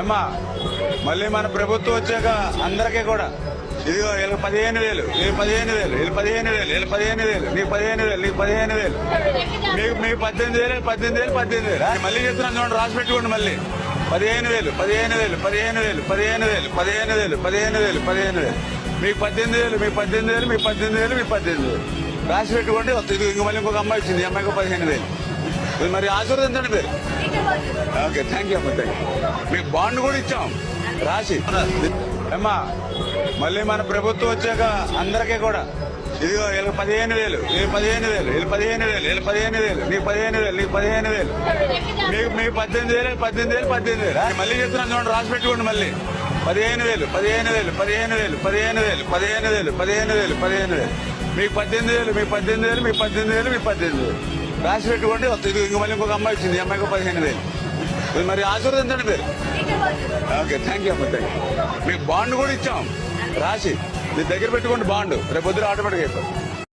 అమ్మా మళ్ళీ మన ప్రభుత్వం వచ్చాక అందరికీ కూడా ఇదిగో వీళ్ళకి పదిహేను వేలు వీళ్ళు పదిహేను వేలు వీళ్ళు పదిహేను వేలు వీళ్ళు పదిహేను వేలు నీకు పదిహేను వేలు నీకు పదిహేను వేలు మీకు మీకు పద్దెనిమిది వేలు పద్దెనిమిది వేలు పద్దెనిమిది వేలు అది మళ్ళీ చెప్తున్నాను చూడండి రాసి పెట్టుకోండి మళ్ళీ పదిహేను వేలు పదిహేను వేలు పదిహేను వేలు పదిహేను వేలు పదిహేను వేలు పదిహేను వేలు పదిహేను వేలు మీకు పద్దెనిమిది వేలు మీకు పద్దెనిమిది వేలు మీకు పద్దెనిమిది వేలు మీకు పద్దెనిమిది వేలు రాసి పెట్టుకోండి వస్తుంది ఇది ఇంక మళ్ళీ ఇంకొక అమ్మాయి వచ్చింది అమ్మాయికి పదిహేను వేలు ఇది మరి ఆశీర్వదించండి మీరు ఓకే థ్యాంక్ యూ అమ్మ థ్యాంక్ యూ మీకు బాండ్ కూడా ఇచ్చాం రాసి అమ్మా మళ్ళీ మన ప్రభుత్వం వచ్చాక అందరికీ కూడా ఇదిగో వీళ్ళకి పదిహేను వేలు వీళ్ళు పదిహేను వేలు వీళ్ళు పదిహేను వేలు వీళ్ళు పదిహేను వేలు నీకు పదిహేను వేలు నీకు పదిహేను వేలు మీకు మీకు పద్దెనిమిది వేలు పద్దెనిమిది వేలు పద్దెనిమిది వేలు మళ్ళీ చెప్తున్నాను చూడండి రాసి పెట్టుకోండి మళ్ళీ పదిహేను వేలు పదిహేను వేలు పదిహేను వేలు పదిహేను వేలు పదిహేను వేలు పదిహేను వేలు పదిహేను వేలు మీకు పద్దెనిమిది వేలు మీకు పద్దెనిమిది వేలు మీకు పద్దెనిమిది వేలు మీకు పద్దెనిమిది వేలు రాసి పెట్టుకోండి వస్తుంది ఇంక మళ్ళీ ఇంకొక అమ్మాయి వచ్చింది. అమ్మాయికి పదిహేను వేలు. ఇది మరి ఆశీర్వదించండి మీరు ఓకే థ్యాంక్ యూ అమ్మ థ్యాంక్ యూ మీకు బాండ్ కూడా ఇచ్చాం. రాసి మీ దగ్గర పెట్టుకోండి బాండ్ రేపు పొద్దున ఆటోమేటిక్ అయిపోతుంది.